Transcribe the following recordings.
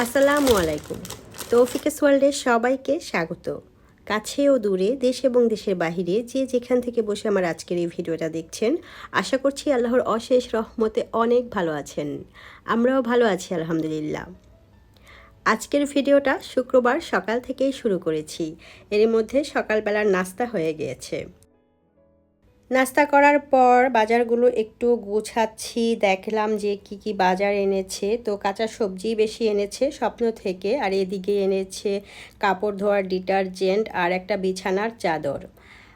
আসসালামু আলাইকুম। তৌফিকেস ওয়ার্ল্ডে সবাইকে স্বাগত। কাছে ও দূরে, দেশ এবং দেশের বাহিরে যে যেখান থেকে বসে আমার আজকের এই ভিডিওটা দেখছেন, আশা করছি আল্লাহর অশেষ রহমতে অনেক ভালো আছেন। আমরাও ভালো আছি, আলহামদুলিল্লাহ। আজকের ভিডিওটা শুক্রবার সকাল থেকেই শুরু করেছি। এর মধ্যে সকালবেলার নাস্তা হয়ে গিয়েছে। নাস্তা করার পর বাজারগুলো একটু গুছাচ্ছি, দেখলাম যে কি কি বাজার এনেছে। তো কাঁচা সবজি বেশি এনেছে স্বপ্ন থেকে, আর এদিকে এনেছে কাপড় ধোয়ার ডিটারজেন্ট আর একটা বিছানার চাদর।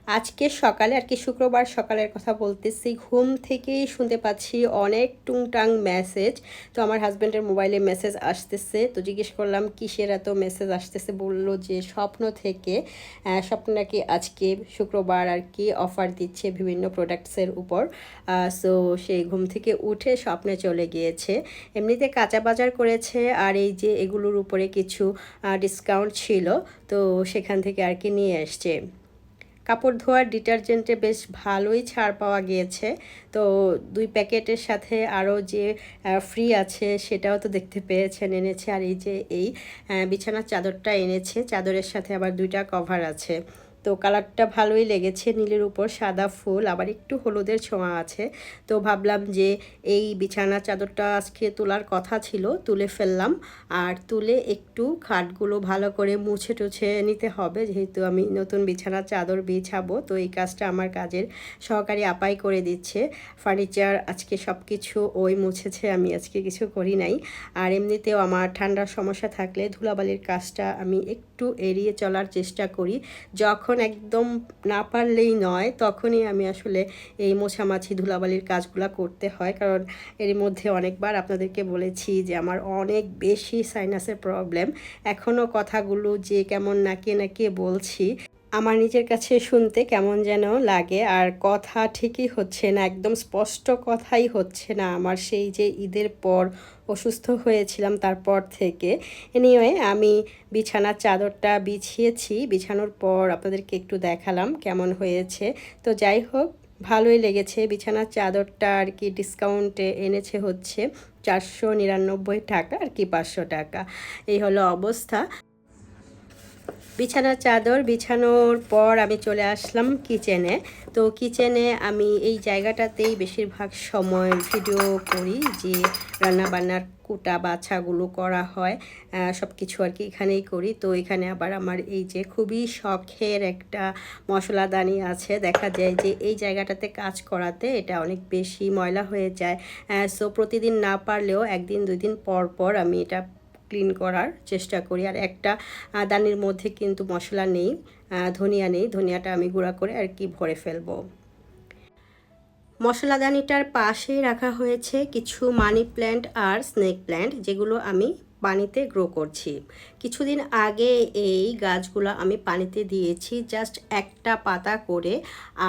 আজকে সকালে আর কি শুক্রবার সকালের কথা বলতেছি, ঘুম থেকেই শুনতে পাচ্ছি অনেক টুংটাং মেসেজ তো আমার হাজব্যান্ডের মোবাইলে মেসেজ আসতেছে, তো জিজ্ঞেস করলাম, কিসের এত মেসেজ আসতেছে? বলল যে স্বপ্ন থেকে স্বপ্ন নাকি আজকে শুক্রবার আর কি অফার দিচ্ছে বিভিন্ন প্রোডাক্টসের উপর। সো সেই ঘুম থেকে উঠে স্বপ্নে চলে গিয়েছে। এমনিতে কাঁচা বাজার করেছে আর এই যে এগুলোর উপরে কিছু ডিসকাউন্ট ছিল, তো সেখান থেকে আর কি নিয়ে এসছে। কাপড় ধোয়ার ডিটারজেন্টে বেশ ভালোই ছাড় পাওয়া গিয়েছে। তো দুই প্যাকেটের সাথে আরও যে ফ্রি আছে সেটাও তো দেখতে পেয়েছেন, এনেছে। আর এই যে এই বিছানার চাদরটা এনেছে, চাদরের সাথে আবার দুইটা কভার আছে। তো কালারটা ভালোই লেগেছে নীলের উপর, সাদা ফুল, আবার একটু হলুদের ছোঁয়া আছে। তো ভাবলাম যে এই বিছানা চাদরটা আজকে তোলার কথা ছিল, তুলে ফেললাম। আর তুলে একটু খাটগুলো ভালো করে মুছে টুছে নিতে হবে, যেহেতু আমি নতুন বিছানার চাদর বিছাবো। তো এই কাজটা আমার কাজের সহকারী আপাই করে দিচ্ছে। ফার্নিচার আজকে সব কিছু ওই মুছেছে, আমি আজকে কিছু করি নাই। আর এমনিতেও আমার ঠান্ডার সমস্যা থাকলে ধুলাবালির কাজটা আমি একটু এড়িয়ে চলার চেষ্টা করি। যখন একদম না পারলেই নয়, তখনই আমি আসলে এই মোছামাছি ধুলাবালির কাজগুলো করতে হয়। কারণ এর মধ্যে অনেকবার আপনাদেরকে বলেছি যে আমার অনেক বেশি সাইনাসের প্রবলেম এখনও কথাগুলো যে কেমন নাকে নাকে বলছি, আমার নিজের কাছে শুনতে কেমন যেন লাগে। আর কথা ঠিকই হচ্ছে না, একদম স্পষ্ট কথাই হচ্ছে না। আমার সেই যে ঈদের পর অসুস্থ হয়েছিলাম তারপর থেকে। এনিওয়ে আমি বিছানার চাদরটা বিছিয়েছি। বিছানোর পর আপনাদেরকে একটু দেখালাম কেমন হয়েছে। তো যাই হোক, ভালোই লেগেছে। বিছানার চাদরটা আর কি ডিসকাউন্টে এনেছে হচ্ছে চারশো নিরানব্বই টাকা আর কি পাঁচশো টাকা। এই হলো অবস্থা। বিছানার চাদর, বিছানোর পর আমি চলে আসলাম কিচেনে। তো কিচেনে আমি এই জায়গাটাতেই বেশিরভাগ সময় ভিডিও করি যে রান্না বান্নার কুটা বাছাগুলো করা হয় সব কিছু আর কি এখানেই করি। তো এখানে আবার আমার এই যে খুবই শখের একটা মশলাদানি আছে। দেখা যায় যে এই জায়গাটাতে কাজ করাতে এটা অনেক বেশি ময়লা হয়ে যায়। সো প্রতিদিন না পারলেও একদিন দুই দিন পর পর আমি এটা ক্লিন করার চেষ্টা করি। আর একটা দানির মধ্যে কিন্তু মশলা নেই ধনিয়া নেই। ধনিয়াটা আমি গুঁড়া করে আর কি ভরে ফেলব। মশলাদানিটার পাশেই রাখা হয়েছে কিছু মানি প্ল্যান্ট আর স্নেক প্ল্যান্ট, যেগুলো আমি পানিতে গ্রো করছি। কিছুদিন আগে এই গাছগুলো আমি পানিতে দিয়েছি জাস্ট একটা পাতা করে।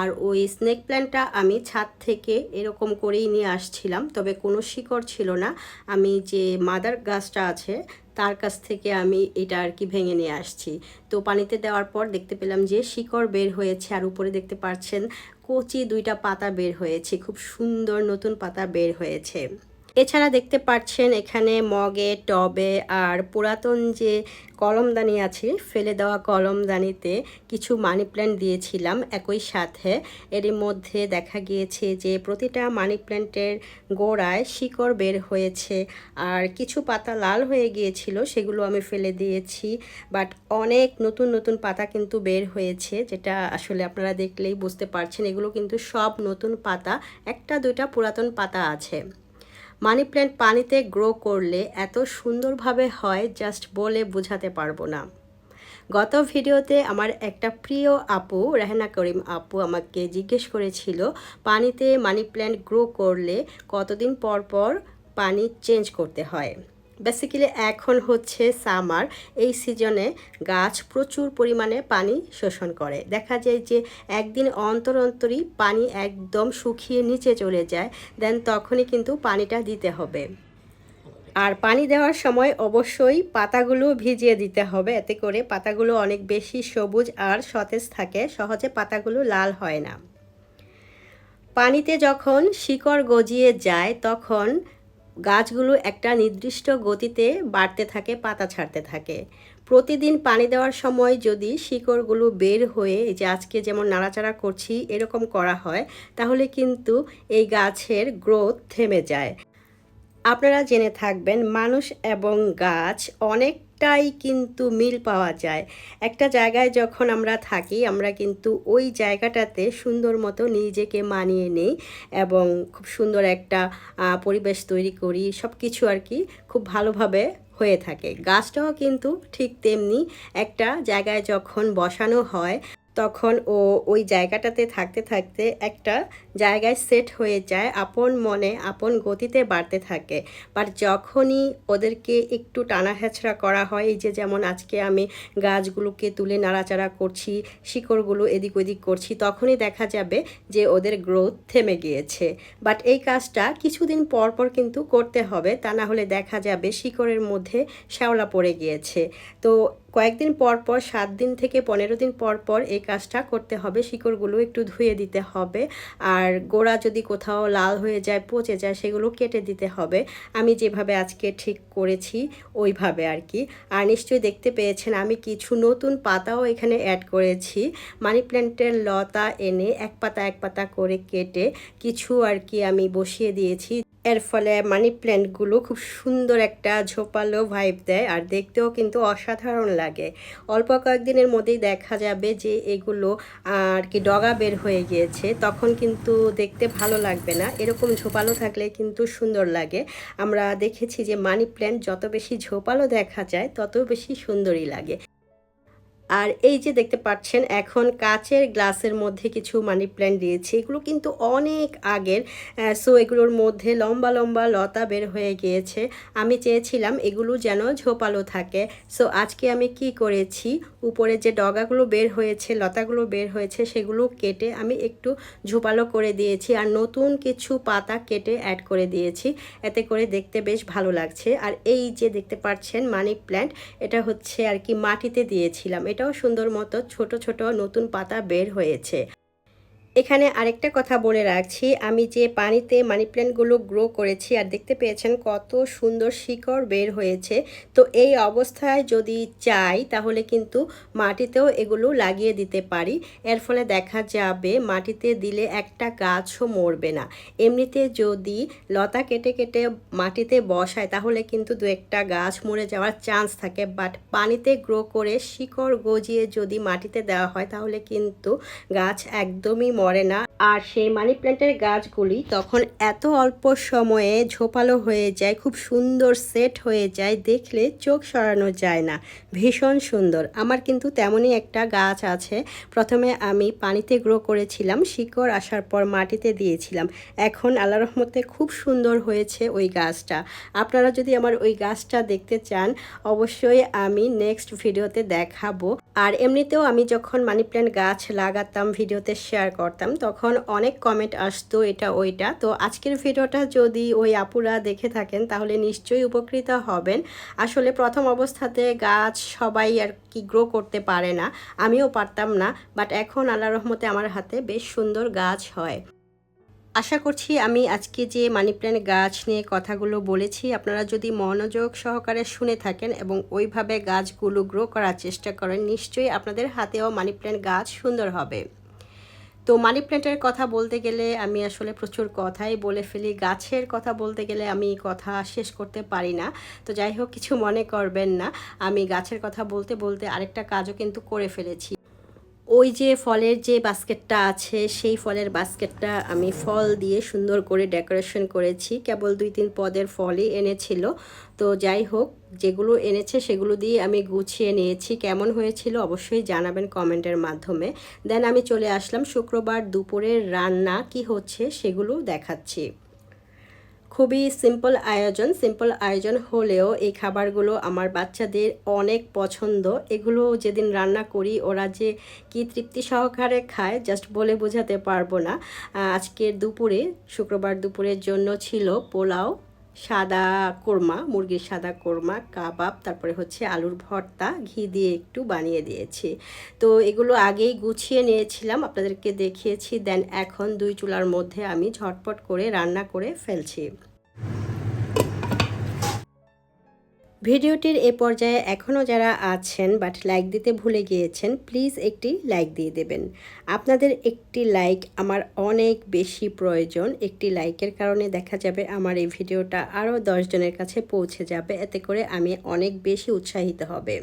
আর ওই স্নেক প্ল্যান্টটা আমি ছাদ থেকে এরকম করেই নিয়ে আসছিলাম, তবে কোনো শিকড় ছিল না। আমি যে মাদার গাছটা আছে, তার কাছ থেকে আমি এটা আর কি ভেঙে নিয়ে আসছি। তো পানিতে দেওয়ার পর দেখতে পেলাম যে শিকড় বের হয়েছে, আর উপরে দেখতে পাচ্ছেন কচি দুইটা পাতা বের হয়েছে, খুব সুন্দর নতুন পাতা বের হয়েছে। এছাড়া দেখতে পাচ্ছেন এখানে মগে, টবে আর পুরাতন যে কলমদানি আছে, ফেলে দেওয়া কলমদানিতে কিছু মানি প্ল্যান্ট দিয়েছিলাম একই সাথে। এরই মধ্যে দেখা গিয়েছে যে প্রতিটা মানি প্ল্যান্টের গোড়ায় শিকড় বের হয়েছে আর কিছু পাতা লাল হয়ে গিয়েছিল, সেগুলো আমি ফেলে দিয়েছি। বাট অনেক নতুন নতুন পাতা কিন্তু বের হয়েছে, যেটা আসলে আপনারা দেখলেই বুঝতে পারছেন। এগুলো কিন্তু সব নতুন পাতা, একটা, দুইটা পুরাতন পাতা আছে। মানি প্ল্যান্ট পানিতে গ্রো করলে এত সুন্দরভাবে হয়, জাস্ট বলে বোঝাতে পারব না। গত ভিডিওতে আমার একটা প্রিয় আপু, রেহেনা করিম আপু, আমাকে জিজ্ঞেস করেছিল, পানিতে মানি প্ল্যান্ট গ্রো করলে কতদিন পর পর পানি চেঞ্জ করতে হয়? বেসিক্যালি এখন হচ্ছে সামার এই সিজনে গাছ প্রচুর পরিমাণে পানি শোষণ করে। দেখা যায় যে একদিন অন্তর অন্তরই পানি একদম শুকিয়ে নিচে চলে যায় দেন তখনই কিন্তু পানিটা দিতে হবে। আর পানি দেওয়ার সময় অবশ্যই পাতাগুলো ভিজিয়ে দিতে হবে, এতে করে পাতাগুলো অনেক বেশি সবুজ আর সতেজ থাকে, সহজে পাতাগুলো লাল হয় না। পানিতে যখন শিকড় গজিয়ে যায়, তখন গাছগুলো একটা নির্দিষ্ট গতিতে বাড়তে থাকে, পাতা ছাড়তে থাকে। প্রতিদিন পানি দেওয়ার সময় যদি শিকড়গুলো বের হয়ে যে আজকে যেমন নাড়াচাড়া করছি, এরকম করা হয়, তাহলে কিন্তু এই গাছের গ্রোথ থেমে যায়। আপনারা জেনে থাকবেন, মানুষ এবং গাছ অনেকটাই কিন্তু মিল পাওয়া যায়। একটা জায়গায় যখন আমরা থাকি, আমরা কিন্তু ওই জায়গাটাতে সুন্দর মতো নিজেকে মানিয়ে নিই এবং খুব সুন্দর একটা পরিবেশ তৈরি করি সব কিছু আর কি খুব ভালোভাবে হয়ে থাকে। গাছটাও কিন্তু ঠিক তেমনি একটা জায়গায় যখন বসানো হয় তখন ও ওই জায়গাটাতে থাকতে থাকতে একটা জায়গায় সেট হয়ে যায়, আপন মনে আপন গতিতে বাড়তে থাকে। বাট যখনই ওদেরকে একটু টানা হেঁচড়া করা হয়, এই যে যেমন আজকে আমি গাছগুলোকে তুলে নাড়াচাড়া করছি, শিকড়গুলো এদিক ওদিক করছি, তখনই দেখা যাবে যে ওদের গ্রোথ থেমে গিয়েছে। বাট এই কাজটা কিছুদিন পর পর কিন্তু করতে হবে, তা না হলে দেখা যাবে শিকড়ের মধ্যে শ্যাওলা পড়ে গিয়েছে। তো কয়েকদিন পর পর, সাত দিন থেকে পনেরো দিন পর পর এই কাজটা করতে হবে। শিকড়গুলো একটু ধুয়ে দিতে হবে। আর গোড়া যদি কোথাও লাল হয়ে যায়, পচে যায়, সেগুলো কেটে দিতে হবে। আমি যেভাবে আজকে ঠিক করেছি, ওইভাবে আর কি। আর নিশ্চয়ই দেখতে পেয়েছেন, আমি কিছু নতুন পাতাও এখানে অ্যাড করেছি। মানি প্ল্যান্টের লতা এনে এক পাতা এক পাতা করে কেটে কিছু আর কি আমি বসিয়ে দিয়েছি। এর ফলে মানি প্ল্যান্টগুলো খুব সুন্দর একটা ঝোপালো ভাইব দেয়। আর দেখতেও কিন্তু অসাধারণ লাগে। অল্প কয়েকদিনের মধ্যেই দেখা যাবে যে এগুলো আর কি ডগা বের হয়ে গিয়েছে। তখন কিন্তু দেখতে ভালো লাগবে না। এরকম ঝোপালো থাকলে কিন্তু সুন্দর লাগে। আমরা দেখেছি যে মানি প্ল্যান্ট যত বেশি ঝোপালো দেখা যায়, তত বেশি সুন্দরই লাগে। আর এই যে দেখতে পাচ্ছেন, এখন কাচের গ্লাসের মধ্যে কিছু মানি প্ল্যান্ট দিয়েছি। এগুলো কিন্তু অনেক আগের সো এগুলোর মধ্যে লম্বা লম্বা লতা বের হয়ে গিয়েছে। আমি চেয়েছিলাম এগুলো যেন ঝোপালো থাকে। সো আজকে আমি কি করেছি উপরে যে ডগাগুলো বের হয়েছে, লতাগুলো বের হয়েছে, সেগুলো কেটে আমি একটু ঝোপালো করে দিয়েছি আর নতুন কিছু পাতা কেটে অ্যাড করে দিয়েছি। এতে করে দেখতে বেশ ভালো লাগছে। আর এই যে দেখতে পাচ্ছেন মানি প্ল্যান্ট, এটা হচ্ছে আর কি মাটিতে দিয়েছিলাম। এটাও সুন্দর মতো ছোট ছোট নতুন পাতা বের হয়েছে। এখানে আরেকটা কথা বলে রাখছি। আমি যে পানিতে মানি প্ল্যান্টগুলো গ্রো করেছি আর দেখতে পেয়েছেন কত সুন্দর শিকড় বের হয়েছে। তো এই অবস্থায় যদি চাই তাহলে কিন্তু মাটিতেও এগুলো লাগিয়ে দিতে পারি। এর ফলে দেখা যাবে মাটিতে দিলে একটা গাছও মরবে না। এমনিতে যদি লতা কেটে কেটে মাটিতে বসায় তাহলে কিন্তু দু একটা গাছ মরে যাওয়ার চান্স থাকে। বাট পানিতে গ্রো করে শিকড় গজিয়ে যদি মাটিতে দেওয়া হয় তাহলে কিন্তু গাছ একদমই মরে না। আর সেই মানি প্ল্যান্টের গাছগুলি তখন এত অল্প সময়ে ঝোপালো হয়ে যায়, খুব সুন্দর সেট হয়ে যায়, দেখলে চোখ সরানো যায় না। ভীষণ সুন্দর। আমার কিন্তু তেমনই একটা গাছ আছে। প্রথমে আমি পানিতে গ্রো করেছিলাম, শিকড় আসার পর মাটিতে দিয়েছিলাম। এখন আল্লাহ রহমতে খুব সুন্দর হয়েছে ওই গাছটা। আপনারা যদি আমার ওই গাছটা দেখতে চান, অবশ্যই আমি নেক্সট ভিডিওতে দেখাবো। আর এমনিতেও আমি যখন মানি প্ল্যান্ট গাছ লাগাতাম ভিডিওতে শেয়ার করতাম, তখন অনেক কমেন্ট আসতো এটা ওইটা। তো আজকের ভিডিওটা যদি ওই আপুরা দেখে থাকেন, তাহলে নিশ্চয়ই উপকৃত হবেন। আসলে প্রথম অবস্থাতে গাছ সবাই আর কি গ্রো করতে পারে না, আমিও পারতাম না বাট এখন আল্লাহ রহমতে আমার হাতে বেশ সুন্দর গাছ হয়। আশা করছি আমি আজকে যে মানি প্ল্যান্ট গাছ নিয়ে কথাগুলো বলেছি, আপনারা যদি মনোযোগ সহকারে শুনে থাকেন এবং ওইভাবে গাছগুলো গ্রো করার চেষ্টা করেন, নিশ্চয়ই আপনাদের হাতেও মানি প্ল্যান্ট গাছ সুন্দর হবে। তো মানি প্ল্যান্টের কথা বলতে গেলে আমি আসলে প্রচুর কথাই বলে ফেলি। গাছের কথা বলতে গেলে আমি কথা শেষ করতে পারি না। তো যাই হোক, কিছু মনে করবেন না। আমি গাছের কথা বলতে বলতে আরেকটা কাজও কিন্তু করে ফেলেছি। ওই যে ফলের যে বাস্কেটটা আছে, সেই ফলের বাস্কেটটা আমি ফল দিয়ে সুন্দর করে ডেকোরেশন করেছি। কেবল দুই তিন পদের ফলই এনেছিল। তো যাই হোক, যেগুলো এনেছে সেগুলো দিয়ে আমি গুছিয়ে নিয়েছি। কেমন হয়েছিল অবশ্যই জানাবেন কমেন্টের মাধ্যমে। দেন আমি চলে আসলাম শুক্রবার দুপুরের রান্না, কি হচ্ছে সেগুলো দেখাচ্ছি। খুবই সিম্পল আয়োজন। সিম্পল আয়োজন হলেও এই খাবারগুলো আমার বাচ্চাদের অনেক পছন্দ। এগুলো যেদিন রান্না করি, ওরা যে কি তৃপ্তি সহকারে খায় জাস্ট বলে বোঝাতে পারব না। আজকের দুপুরে, শুক্রবার দুপুরের জন্য ছিল পোলাও। সাদা কোরমা, মুরগির সাদা কোরমা, কাবাব, তারপরে হচ্ছে আলুর ভর্তা, ঘি দিয়ে একটু বানিয়ে দিয়েছি। তো এগুলো আগেই গুছিয়ে নিয়েছিলাম, আপনাদেরকে দেখিয়েছি। দেন এখন দুই চুলার মধ্যে আমি ঝটপট করে রান্না করে ফেলছি। ভিডিওটির এ পর্যায়ে এখনও যারা আছেন বাট লাইক দিতে ভুলে গিয়েছেন প্লিজ একটি লাইক দিয়ে দেবেন। আপনাদের একটি লাইক আমার অনেক বেশি প্রয়োজন। একটি লাইকের কারণে দেখা যাবে আমার এই ভিডিওটা আরও দশজনের কাছে পৌঁছে যাবে। এতে করে আমি অনেক বেশি উৎসাহিত হবে।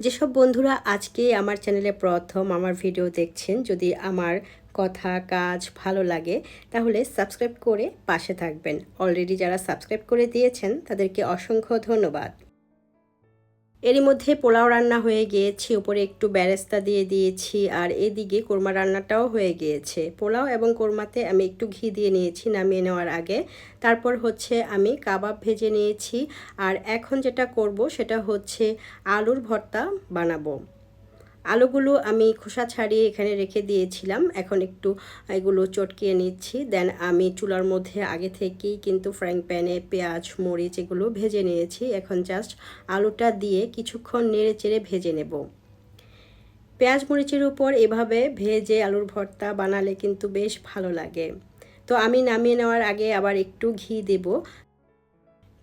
যেসব বন্ধুরা আজকে আমার চ্যানেলে প্রথম আমার ভিডিও দেখছেন, যদি আমার কথা, কাজ ভালো লাগে, তাহলে সাবস্ক্রাইব করে পাশে থাকবেন। অলরেডি যারা সাবস্ক্রাইব করে দিয়েছেন, তাদেরকে অসংখ্য ধন্যবাদ। এরই মধ্যে পোলাও রান্না হয়ে গিয়েছে, উপরে একটু ব্যারেস্তা দিয়ে দিয়েছি, আর এদিকে কোরমা রান্নাটাও হয়ে গিয়েছে। পোলাও এবং কোরমাতে আমি একটু ঘি দিয়ে নিয়েছি নামিয়ে নেওয়ার আগে। তারপর হচ্ছে আমি কাবাব ভেজে নিয়েছি, আর এখন যেটা করব সেটা হচ্ছে আলুর ভর্তা বানাবো। আলুগুলো আমি খোসা ছাড়িয়ে এখানে রেখে দিয়েছিলাম। এখন একটু এগুলো চটকিয়ে নিচ্ছি। দেন আমি চুলার মধ্যে আগে থেকেই কিন্তু ফ্রাইং প্যানে পেঁয়াজ, মরিচ এগুলো ভেজে নিয়েছি। এখন জাস্ট আলুটা দিয়ে কিছুক্ষণ নেড়ে চেড়ে ভেজে নেব। পেঁয়াজ, মরিচের উপর এভাবে ভেজে আলুর ভর্তা বানালে কিন্তু বেশ ভালো লাগে। তো আমি নামিয়ে নেওয়ার আগে আবার একটু ঘি দেব।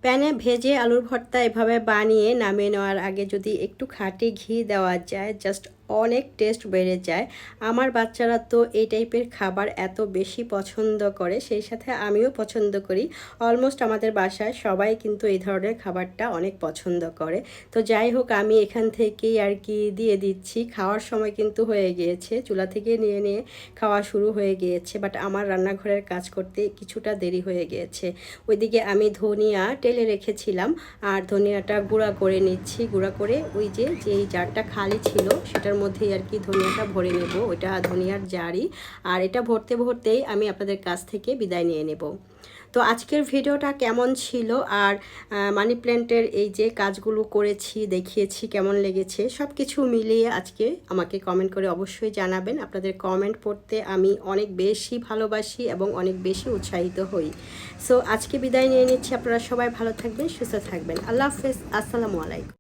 প্যানে ভেজে আলুর ভর্তা এভাবে বানিয়ে নামিয়ে নেওয়ার আগে যদি একটু খাঁটি ঘি দেওয়া যায় জাস্ট অনেক টেস্ট বেড়ে যায়। আমার বাচ্চারা তো এই টাইপের খাবার এত বেশি পছন্দ করে, সেই সাথে আমিও পছন্দ করি। অলমোস্ট আমাদের বাসায় সবাই কিন্তু এই ধরনের খাবারটা অনেক পছন্দ করে। তো যাই হোক, আমি এখান থেকেই আর কি দিয়ে দিচ্ছি। খাওয়ার সময় কিন্তু হয়ে গিয়েছে, চুলা থেকে নিয়ে নিয়ে খাওয়া শুরু হয়ে গিয়েছে বাট আমার রান্নাঘরের কাজ করতে কিছুটা দেরি হয়ে গিয়েছে। ওইদিকে আমি ধনিয়া টেলে রেখেছিলাম, আর ধনিয়াটা গুঁড়া করে নিচ্ছি। গুঁড়া করে ওই যে, যেই জারটা খালি ছিল, সেটার মধ্যেই আর কি ধনিয়াটা ভরে নেব। ওইটা ধনিয়ার জারি। আর এটা ভরতে ভরতেই আমি আপনাদের কাছ থেকে বিদায় নিয়ে নেব। তো আজকের ভিডিওটা কেমন ছিল? আর মানি প্ল্যান্টের এই যে কাজগুলো করেছি, দেখিয়েছি কেমন লেগেছে সব কিছু মিলিয়ে আজকে আমাকে কমেন্ট করে অবশ্যই জানাবেন। আপনাদের কমেন্ট পড়তে আমি অনেক বেশি ভালোবাসি এবং অনেক বেশি উৎসাহিত হই। সো আজকে বিদায় নিয়ে নিচ্ছি। আপনারা সবাই ভালো থাকবেন, সুস্থ থাকবেন। আল্লাহ হাফেজ। আসসালামু আলাইকুম।